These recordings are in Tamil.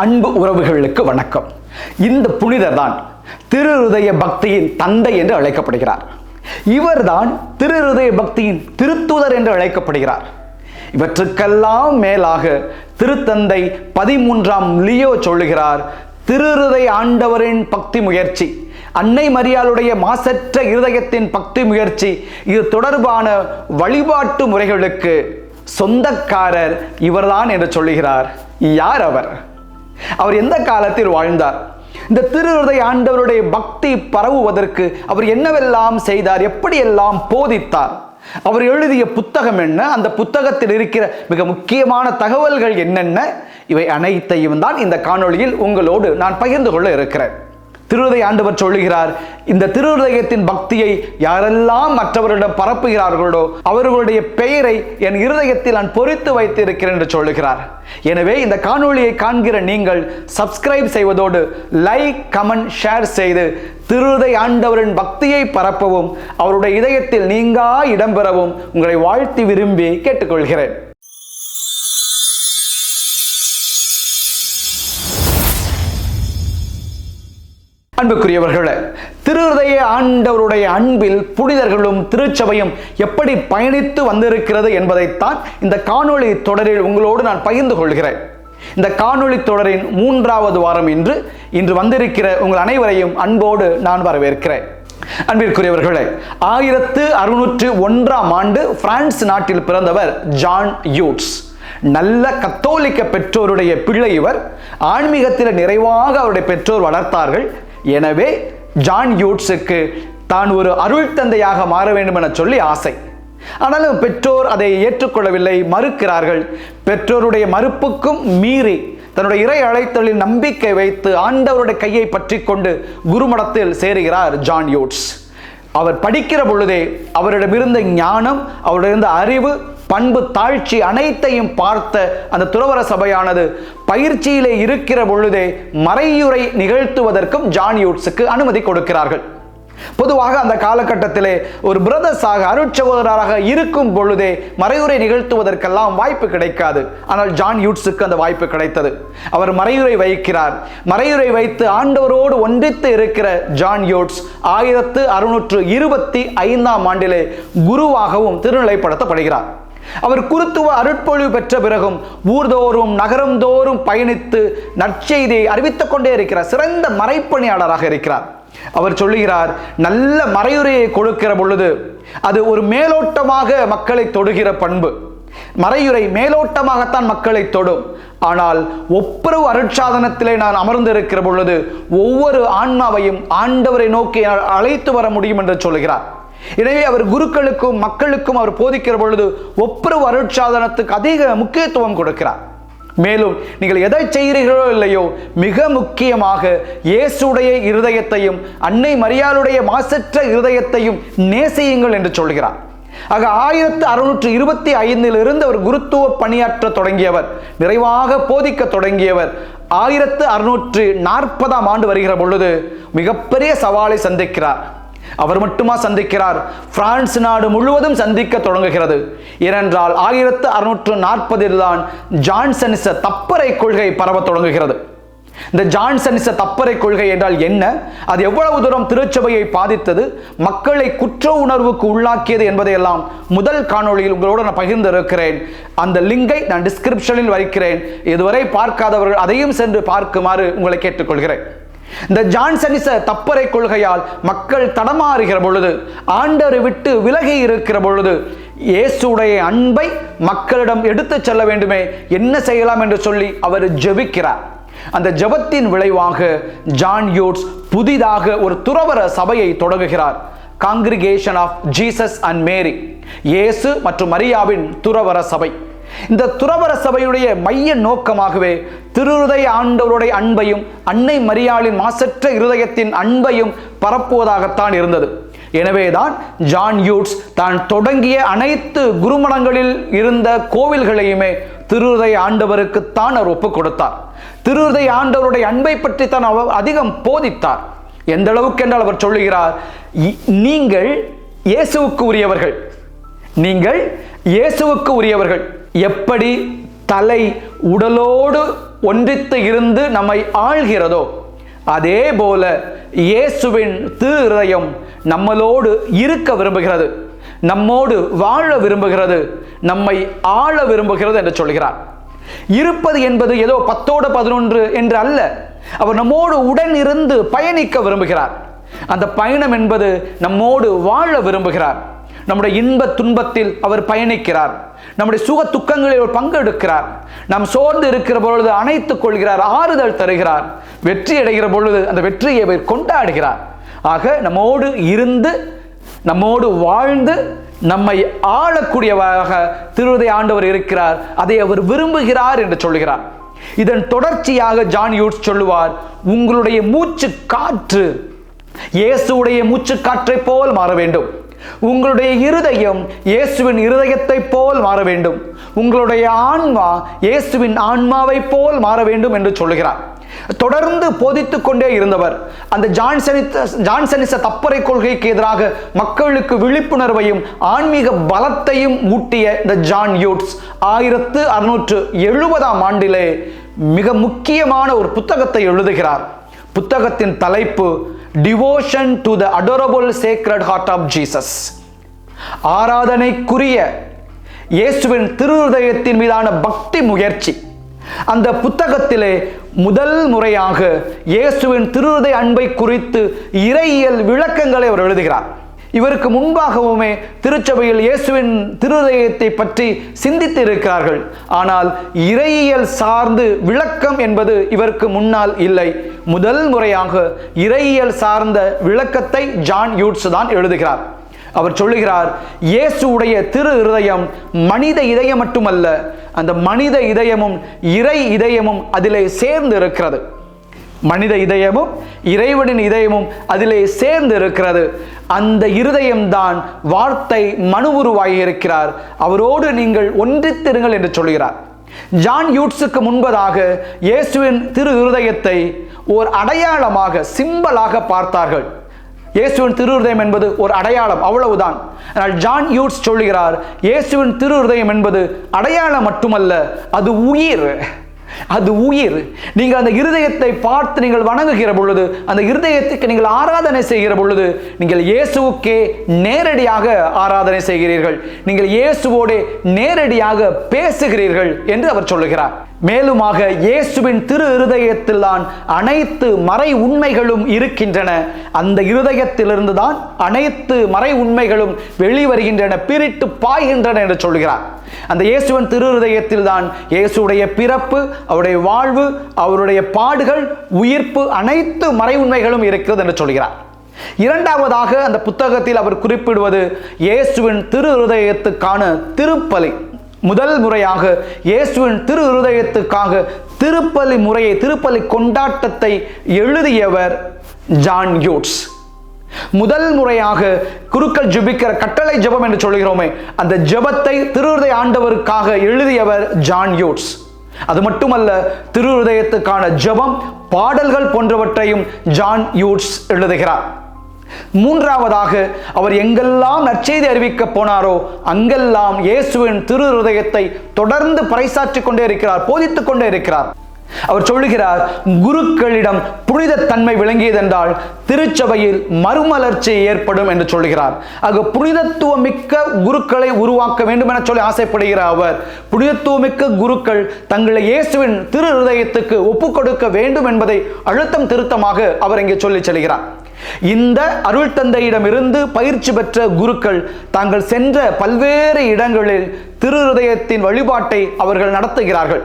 அன்பு உறவுகளுக்கு வணக்கம். இந்த புனிதர் தான் திருஹய பக்தியின் தந்தை என்று அழைக்கப்படுகிறார். இவர்தான் திருஹய பக்தியின் திருத்துதர் என்று அழைக்கப்படுகிறார். இவற்றுக்கெல்லாம் மேலாக திருத்தந்தை பதிமூன்றாம் லியோ சொல்லுகிறார் திருஹய ஆண்டவரின் பக்தி முயற்சி அன்னை மரியாளுடைய மாசற்ற இருதயத்தின் பக்தி முயற்சி இது தொடர்பான வழிபாட்டு முறைகளுக்கு சொந்தக்காரர் இவர்தான் என்று சொல்லுகிறார். யார் அவர்? அவர் எந்த காலத்தில் வாழ்ந்தார்? இந்த திருஹதய ஆண்டவருடைய பக்தி பரவுவதற்கு அவர் என்னவெல்லாம் செய்தார்? எப்படியெல்லாம் போதித்தார்? அவர் எழுதிய புத்தகம் என்ன? அந்த புத்தகத்தில் இருக்கிற மிக முக்கியமான தகவல்கள் என்னென்ன? இவை அனைத்தையும் தான் இந்த காணொளியில் உங்களோடு நான் பகிர்ந்து கொள்ள இருக்கிறேன். திருஹதய ஆண்டவர் சொல்லுகிறார் இந்த திருஹதயத்தின் பக்தியை யாரெல்லாம் மற்றவரிடம் பரப்புகிறார்களோ அவர்களுடைய பெயரை என் இருதயத்தில் நான் பொறித்து வைத்திருக்கிறேன் என்று சொல்லுகிறார். எனவே இந்த காணொளியை காண்கிற நீங்கள் சப்ஸ்கிரைப் செய்வதோடு லைக் கமெண்ட் ஷேர் செய்து திருஹதய ஆண்டவரின் பக்தியை பரப்பவும் அவருடைய இதயத்தில் நீங்கா இடம்பெறவும் உங்களை வாழ்த்தி விரும்பி கேட்டுக்கொள்கிறேன். அன்புக்குரியவர்களே திருதய ஆண்டவருடைய அன்பில் புனிதர்களும் திருச்சபையும் எப்படி பயணித்து வந்திருக்கிறது என்பதைத்தான் இந்த காணொளி தொடரில் உங்களோடு நான் பகிர்ந்து கொள்கிறேன். இந்த காணொளி தொடரின் மூன்றாவது வாரம் இன்று இன்று வந்திருக்கிற உங்கள் அனைவரையும் அன்போடு நான் வரவேற்கிறேன். அன்பிற்குரியவர்களே ஆயிரத்து அறுநூற்று ஒன்றாம் ஆண்டு பிரான்ஸ் நாட்டில் பிறந்தவர் ஜான் யூட்ஸ். நல்ல கத்தோலிக்க பெற்றோருடைய பிள்ளை இவர். ஆன்மீகத்தில் நிறைவாக அவருடைய பெற்றோர் வளர்த்தார்கள். எனவே ஜான் யூட்ஸுக்கு தான் ஒரு அருள் தந்தையாக மாற வேண்டும் என சொல்லி ஆசை. ஆனாலும் பெற்றோர் அதை ஏற்றுக்கொள்ளவில்லை மறுக்கிறார்கள். பெற்றோருடைய மறுப்புக்கும் மீறி தன்னுடைய இறை அழைத்தலில் நம்பிக்கை வைத்து ஆண்டவருடைய கையை பற்றி கொண்டு குருமடத்தில் சேருகிறார் ஜான் யூட்ஸ். அவர் படிக்கிற பொழுதே அவரிடமிருந்த ஞானம் அவரிடமிருந்த அறிவு பண்பு தாழ்ச்சி அனைத்தையும் பார்த்த அந்த துறவர சபையானது பயிற்சியிலே இருக்கிற பொழுதே மறையுறை நிகழ்த்துவதற்கும் ஜான் யூட்ஸுக்கு அனுமதி கொடுக்கிறார்கள். பொதுவாக அந்த காலகட்டத்திலே ஒரு பிரதர்ஸாக அருட்சகோதரராக இருக்கும் பொழுதே மறையுறை நிகழ்த்துவதற்கெல்லாம் வாய்ப்பு கிடைக்காது. ஆனால் ஜான் யூட்ஸுக்கு அந்த வாய்ப்பு கிடைத்தது. அவர் மறையுறை வைக்கிறார். மறையுறை வைத்து ஆண்டவரோடு ஒன்றித்து இருக்கிற ஜான் யூட்ஸ் ஆயிரத்து அறுநூற்று இருபத்தி ஐந்தாம் ஆண்டிலே குருவாகவும் திருநிலைப்படுத்தப்படுகிறார். அவர் குருத்துவ அருட்பொழிவு பெற்ற பிறகும் ஊர்தோறும் நகரம் தோறும் பயணித்து நற்செய்தியை அறிவித்துக் கொண்டே இருக்கிறார். சிறந்த மறைப்பணியாளராக இருக்கிறார். அவர் சொல்லுகிறார் நல்ல மறையுரையை கொடுக்கிற பொழுது அது ஒரு மேலோட்டமாக மக்களை தொடுகிற பண்பு. மறையுரை மேலோட்டமாகத்தான் மக்களை தொடும். ஆனால் ஒப்புரவு அருட்சாதனத்திலே நான் அமர்ந்திருக்கிற பொழுது ஒவ்வொரு ஆன்மாவையும் ஆண்டவரை நோக்கி அழைத்து வர முடியும் என்று சொல்கிறார் எனவே அவர் குருக்களுக்கும் மக்களுக்கும் அவர் போதிக்கிற பொழுது ஒப்புரவு அருட்சாதனத்துக்கு அதிக முக்கியத்துவம் கொடுக்கிறார். மேலும் நீங்கள் எதை செய்கிறீர்களோ இல்லையோ மிக முக்கியமாக இயேசுடைய இருதயத்தையும் அன்னை மரியாளுடைய மாசற்ற இருதயத்தையும் நேசியுங்கள் என்று சொல்கிறார். ஆக ஆயிரத்து அறுநூற்று இருபத்தி ஐந்தில் இருந்து அவர் குருத்துவ பணியாற்ற தொடங்கியவர் நிறைவாக போதிக்க தொடங்கியவர். ஆயிரத்து அறுநூற்று நாற்பதாம் ஆண்டு வருகிற பொழுது மிகப்பெரிய சவாலை சந்திக்கிறார். அவர் மட்டுமா சந்திக்கிறார். பிரான்ஸ் நாடு முழுவதும் சந்திக்க தொடங்குகிறது. ஏனென்றால் ஆயிரத்து அறுநூற்று நாற்பதில் தான் ஜான்சனிச தப்பறை கொள்கை பரவ தொடங்குகிறது. இந்த ஜான்சனிச தப்பறை கொள்கை என்றால் என்ன? அது எவ்வளவு தூரம் திருச்சபையை பாதித்தது? மக்களை குற்ற உணர்வுக்கு உள்ளாக்கியது என்பதையெல்லாம் முதல் காணொளியில் உங்களோடு நான் பகிர்ந்து இருக்கிறேன் அந்த லிங்கை நான் டிஸ்கிரிப்ஷனில் வைக்கிறேன். இதுவரை பார்க்காதவர்கள் அதையும் சென்று பார்க்குமாறு உங்களை கேட்டுக்கொள்கிறேன். இந்த ஜான்சனிச தப்பறை கொள்கையால் மக்கள் தடமாறுகிற பொழுது ஆண்டரை விட்டு விலகி இருக்கிற பொழுது இயேசுடைய அன்பை மக்களிடம் எடுத்துச் செல்ல வேண்டுமே என்ன செய்யலாம் என்று சொல்லி அவர் ஜெபிக்கிறார். அந்த ஜெபத்தின் விளைவாக ஜான் யூட்ஸ் புதிதாக ஒரு துறவர சபையை தொடங்குகிறார். Congregation of Jesus and Mary இயேசு மற்றும் மரியாவின் துறவர சபை. இந்த துறவர சபையுடைய மைய நோக்கமாகவே திருஹதய ஆண்டவருடைய அன்பையும் அன்னை மரியாளின் மாசற்ற இருதயத்தின் அன்பையும் பரப்புவதாகத்தான் இருந்தது. எனவேதான் ஜான் யூட்ஸ் தான் தொடங்கிய அனைத்து குருமடங்களில் இருந்த கோவில்களையுமே திருஹதய ஆண்டவருக்குத்தான் அவர் ஒப்புக் கொடுத்தார். திருஹதய ஆண்டவருடைய அன்பை பற்றி தான் அவர் அதிகம் போதித்தார். எந்த அளவுக்கு என்றால் அவர் சொல்லுகிறார் நீங்கள் இயேசுவுக்கு உரியவர்கள். நீங்கள் இயேசுவுக்கு உரியவர்கள். எப்படி தலை உடலோடு ஒன்றித்து இருந்து நம்மை ஆள்கிறதோ அதே போல இயேசுவின் திரு நம்மளோடு இருக்க விரும்புகிறது நம்மோடு வாழ விரும்புகிறது நம்மை ஆள விரும்புகிறது என்று சொல்கிறார். இருப்பது என்பது ஏதோ பத்தோடு பதினொன்று என்று அல்ல அவர் நம்மோடு உடன் இருந்து பயணிக்க விரும்புகிறார். அந்த பயணம் என்பது நம்மோடு வாழ விரும்புகிறார். நம்முடைய இன்ப துன்பத்தில் அவர் பயணிக்கிறார். நம்முடைய சுக துக்கங்களில் அவர் பங்கெடுக்கிறார். நாம் சோர்ந்து இருக்கிற பொழுது அணைத்துக் கொள்கிறார் ஆறுதல் தருகிறார். வெற்றி அடைகிற பொழுது அந்த வெற்றியை அவர் கொண்டாடுகிறார். ஆக நம்மோடு இருந்து நம்மோடு வாழ்ந்து நம்மை ஆளக்கூடியவராக திருவதை ஆண்டவர் இருக்கிறார். அதை அவர் விரும்புகிறார் என்று சொல்கிறார். இதன் தொடர்ச்சியாக ஜான் யூட்ஸ் சொல்லுவார் உங்களுடைய மூச்சு காற்று இயேசுடைய மூச்சு காற்றை போல் மாற வேண்டும். உங்களுடைய இருதயம் இயேசுவின் இருதயத்தை போல் மாற வேண்டும். உங்களுடைய ஆன்மா இயேசுவின் ஆன்மாவைப் போல் மாற வேண்டும் என்று சொல்லுகிறார். தொடர்ந்து போதித்துக் கொண்டே இருந்தவர் அந்த ஜான்சனித்த ஜான்சனிச தப்பறை கொள்கைக்கு எதிராக மக்களுக்கு விழிப்புணர்வையும் ஆன்மீக பலத்தையும் ஊட்டிய இந்த ஜான் யூட்ஸ் ஆயிரத்து அறுநூற்று எழுபதாம் ஆண்டிலே மிக முக்கியமான ஒரு புத்தகத்தை எழுதுகிறார். புத்தகத்தின் தலைப்பு devotion to the adorable sacred heart of Jesus ஆராதனைக்குரிய இயேசுவின் திருஹதயத்தின் மீதான பக்தி முயற்சி. அந்த புத்தகத்திலே முதல் முறையாக இயேசுவின் திருஹதய அன்பை குறித்து இறையியல் விளக்கங்களை அவர் எழுதுகிறார். இவருக்கு முன்பாகவுமே திருச்சபையில் இயேசுவின் திருதயத்தை பற்றி சிந்தித்து இருக்கிறார்கள் ஆனால் இறையியல் சார்ந்து விளக்கம் என்பது இவருக்கு முன்னால் இல்லை. முதல் முறையாக இறையியல் சார்ந்த விளக்கத்தை ஜான் யூட்ஸ் தான் எழுதுகிறார். அவர் சொல்லுகிறார் இயேசுடைய திரு இருதயம் மனித இதயம் மட்டுமல்ல அந்த மனித இதயமும் இறை இதயமும் அதிலே சேர்ந்து இருக்கிறது மனித இதயமும் இறைவனின் இதயமும் அதிலே சேர்ந்து இருக்கிறது அந்த இருதயம்தான் வார்த்தை மனு உருவாகி இருக்கிறார் அவரோடு நீங்கள் ஒன்றித்திருங்கள் என்று சொல்கிறார். ஜான் யூட்ஸுக்கு முன்பதாக இயேசுவின் திரு இருதயத்தை ஓர் அடையாளமாக சிம்பலாக பார்த்தார்கள். இயேசுவின் திருஹதயம் என்பது ஒரு அடையாளம் அவ்வளவுதான். ஆனால் ஜான் யூட்ஸ் சொல்கிறார் இயேசுவின் திருஹதயம் என்பது அடையாளம் மட்டுமல்ல அது உயிர். அது உயிர். நீங்கள் அந்த இருதயத்தை பார்த்து நீங்கள் வணங்குகிற பொழுது அந்த இருதயத்துக்கு நீங்கள் ஆராதனை செய்கிற பொழுது நீங்கள் இயேசுவுக்கே நேரடியாக ஆராதனை செய்கிறீர்கள். நீங்கள் இயேசுவோடு நேரடியாக பேசுகிறீர்கள் என்று அவர் சொல்லுகிறார். மேலுமாக இயேசுவின் திரு இருதயத்தில் தான் அனைத்து மறை உண்மைகளும் இருக்கின்றன. அந்த இருதயத்திலிருந்து தான் அனைத்து மறை உண்மைகளும் வெளிவருகின்றன பிரிட்டு பாய்கின்றன என்று சொல்கிறார். அந்த இயேசுவின் திரு இருதயத்தில் தான் இயேசுடைய பிறப்பு அவருடைய வாழ்வு அவருடைய பாடுகள் உயிர்ப்பு அனைத்து மறை உண்மைகளும் இருக்கிறது என்று சொல்கிறார். இரண்டாவதாக அந்த புத்தகத்தில் அவர் குறிப்பிடுவது இயேசுவின் திரு இருதயத்துக்கான திருப்பலி. முதல் முறையாக இயேசுவின் திரு இருதயத்துக்காக திருப்பலி முறையை திருப்பலி கொண்டாட்டத்தை எழுதியவர் ஜான் யூட்ஸ். முதல் முறையாக குருக்கள் ஜெபிக்கிற கட்டளை ஜெபம் என்று சொல்கிறோமே அந்த ஜெபத்தை திருஹதய ஆண்டவருக்காக எழுதியவர் ஜான் யூட்ஸ். அது மட்டுமல்ல திருஹதயத்துக்கான ஜெபம் பாடல்கள் போன்றவற்றையும் ஜான் யூட்ஸ் எழுதுகிறார். மூன்றாவதாக அவர் எங்கெல்லாம் நற்செய்தி அறிவிக்க போனாரோ அங்கெல்லாம் இயேசுவின் திரு ஹதயத்தை தொடர்ந்து பறைசாற்றிக் கொண்டே இருக்கிறார் போதித்துக் கொண்டே இருக்கிறார். அவர் சொல்லுகிறார் குருக்களிடம் புனித தன்மை விளங்கியதென்றால் திருச்சபையில் மறுமலர்ச்சி ஏற்படும் என்று சொல்லுகிறார். ஆக புனிதத்துவம் மிக்க குருக்களை உருவாக்க வேண்டும் என சொல்லி ஆசைப்படுகிறார் அவர் புனிதத்துவமிக்க குருக்கள் தங்களை இயேசுவின் திரு இருதயத்துக்கு ஒப்புக் கொடுக்க வேண்டும் என்பதை அழுத்தம் திருத்தமாக அவர் இங்கே சொல்லி செல்கிறார். இந்த அருள் தந்தையிடமிருந்து பயிற்சி பெற்ற குருக்கள் தாங்கள் சென்ற பல்வேறு இடங்களில் திருஹதயத்தின் வழிபாட்டை அவர்கள் நடத்துகிறார்கள்.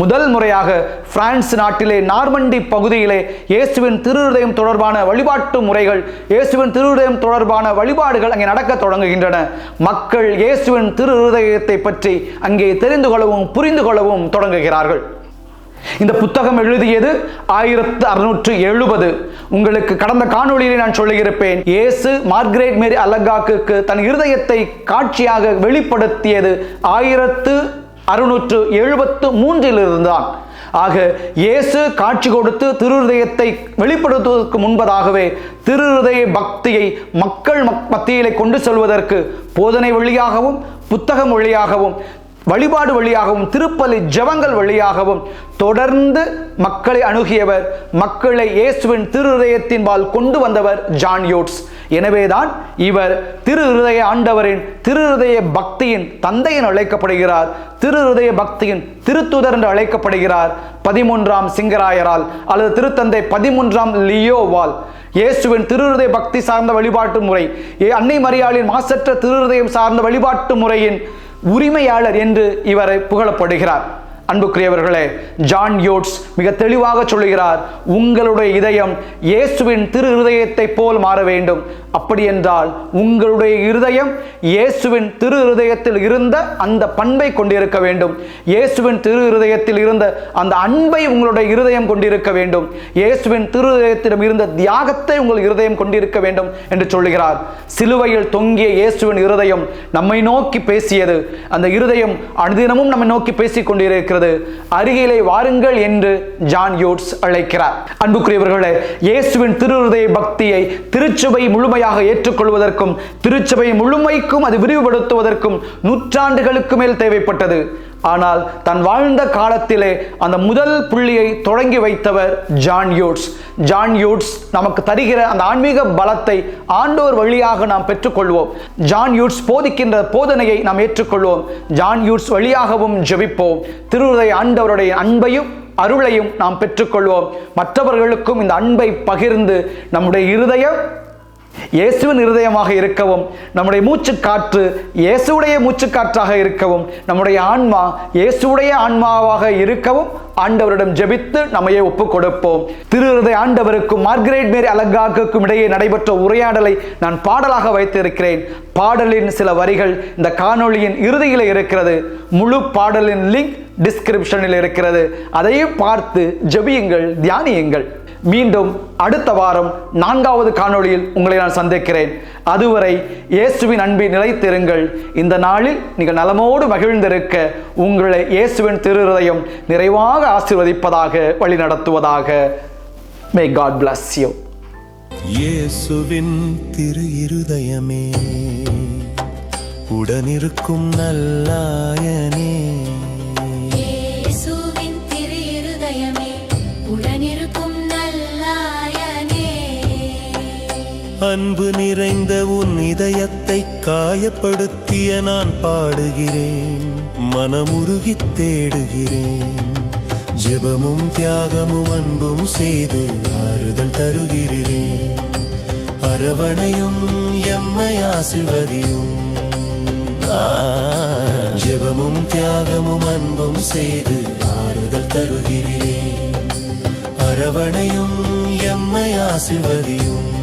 முதல் முறையாக பிரான்ஸ் நாட்டிலே நார்மண்டி பகுதியிலே இயேசுவின் திருஹதயம் தொடர்பான வழிபாட்டு முறைகள் இயேசுவின் திருஹதயம் தொடர்பான வழிபாடுகள் அங்கே நடக்க தொடங்குகின்றன. மக்கள் இயேசுவின் திருஹதயத்தை பற்றி அங்கே தெரிந்து கொள்ளவும் புரிந்து கொள்ளவும் தொடங்குகிறார்கள். இந்த புத்தகம் எழுதியது ஆயிரத்து அறுநூற்று எழுபது. உங்களுக்கு கடந்த காணொளியில் நான் சொல்லியிருப்பேன் இயேசு மார்க்ரேட் மேரி அலகாக்கு தன் இருதயத்தை காட்சியாக வெளிப்படுத்தியது ஆயிரத்து அறுநூற்று எழுபத்து மூன்றில் இருந்தான் ஆக இயேசு காட்சி கொடுத்து திருஹதயத்தை வெளிப்படுத்துவதற்கு முன்பதாகவே திருஹதய பக்தியை மக்கள் மத்தியிலே கொண்டு செல்வதற்கு போதனை வழியாகவும் புத்தகம் வழியாகவும் வழிபாடு வழியாகவும் திருப்பலி ஜபங்கள் வழியாகவும் தொடர்ந்து மக்களை அணுகியவர் மக்களை இயேசுவின் திரு இதயத்தின்பால் கொண்டு வந்தவர் ஜான் யோட்ஸ். எனவேதான் இவர் திரு ஆண்டவரின் திரு பக்தியின் தந்தை என அழைக்கப்படுகிறார். திரு பக்தியின் திருத்துதர் என்று அழைக்கப்படுகிறார். பதிமூன்றாம் சிங்கராயரால் அல்லது திருத்தந்தை பதிமூன்றாம் லியோவால். இயேசுவின் திருஹதய பக்தி சார்ந்த வழிபாட்டு முறை அன்னை மரியாளின் மாசற்ற திருஹதயம் சார்ந்த வழிபாட்டு முறையின் உரிமையாளர் என்று இவரை புகழப்படுகிறார். அன்புக்குரியவர்களே ஜான் யோட்ஸ் மிக தெளிவாக சொல்லுகிறார் உங்களுடைய இதயம் இயேசுவின் திரு இருதயத்தை போல் மாற வேண்டும். அப்படி என்றால் உங்களுடைய இருதயம் இயேசுவின் திரு இருதயத்தில் இருந்த அந்த பண்பை கொண்டிருக்க வேண்டும். இயேசுவின் திரு இருதயத்தில் இருந்த அந்த அன்பை உங்களுடைய இருதயம் கொண்டிருக்க வேண்டும். இயேசுவின் திரு இருதயத்திடம் இருந்த தியாகத்தை உங்கள் இருதயம் கொண்டிருக்க வேண்டும் என்று சொல்லுகிறார். சிலுவையில் தொங்கிய இயேசுவின் இருதயம் நம்மை நோக்கி பேசியது. அந்த இருதயம் அனுதினமும் நம்மை நோக்கி பேசிக் கொண்டிருக்கிறது அருகிலே வாருங்கள் என்று ஜான் யோட்ஸ் அழைக்கிறார். அன்புக்குரியவர்களே இயேசுவின் திருஹதய பக்தியை திருச்சபை முழுமையாக ஏற்றுக்கொள்வதற்கும் திருச்சபை முழுமைக்கும் அது விரிவுபடுத்துவதற்கும் நூற்றாண்டுகளுக்கு மேல் தேவைப்பட்டது. ஆனால் தன் வாழ்ந்த காலத்திலே அந்த முதல் புள்ளியை தொடங்கி வைத்தவர் ஜான் யூட்ஸ். ஜான் யூட்ஸ் நமக்கு தருகிற அந்த ஆன்மீக பலத்தை ஆண்டோர் வழியாக நாம் பெற்றுக்கொள்வோம். ஜான் யூட்ஸ் போதிக்கின்ற போதனையை நாம் ஏற்றுக்கொள்வோம். ஜான் யூட்ஸ் வழியாகவும் ஜெபிப்போம். திருவுதை ஆண்டவருடைய அன்பையும் அருளையும் நாம் பெற்றுக்கொள்வோம். மற்றவர்களுக்கும் இந்த அன்பை பகிர்ந்து நம்முடைய இருதயம் இயேசுவின் இருதயமாக இருக்கவும் நம்முடைய மூச்சு காற்று இயேசுடைய மூச்சு காற்றாக இருக்கவும் நம்முடைய ஆன்மா இயேசுடைய ஆன்மாவாக இருக்கவும் ஆண்டவரிடம் ஜெபித்து நம்மையே ஒப்பு கொடுப்போம் திரு ஆண்டவருக்கும் மார்கரேட் மேரி அலங்காக்குக்கும் இடையே நடைபெற்ற உரையாடலை நான் பாடலாக வைத்திருக்கிறேன். பாடலின் சில வரிகள் இந்த காணொளியின் இறுதியில் இருக்கிறது. முழு பாடலின் லிங்க் டிஸ்கிரிப்ஷனில் இருக்கிறது. அதையும் பார்த்து ஜெபியுங்கள் தியானியுங்கள். மீண்டும் அடுத்த வாரம் நான்காவது காணொளியில் உங்களை நான் சந்திக்கிறேன். அதுவரை இயேசுவின் அன்பில் நிலைத்திருங்கள். இந்த நாளில் நீங்கள் நலமோடு மகிழ்ந்திருக்க உங்களை இயேசுவின் திருஹதயம் நிறைவாக ஆசிர்வதிப்பதாக வழி நடத்துவதாக மே காட் பிளஸ் யூ இயேசுவின் திரு இருதயமே உடனிருக்கும் நல்லாயனே. அன்பு நிறைந்த உன் இதயத்தை காயப்படுத்திய நான் பாடுகிறேன். மனமுருகி தேடுகிறேன். ஜெபமும் தியாகமும் அன்பும் செய்து ஆறுதல் தருகிறேன். அரவணையும் எம்மை ஆசிர்வதியும். ஜெபமும் தியாகமும் அன்பும் செய்து ஆறுதல் தருகிறேன். அரவணையும் எம்மை ஆசிர்வதியும்.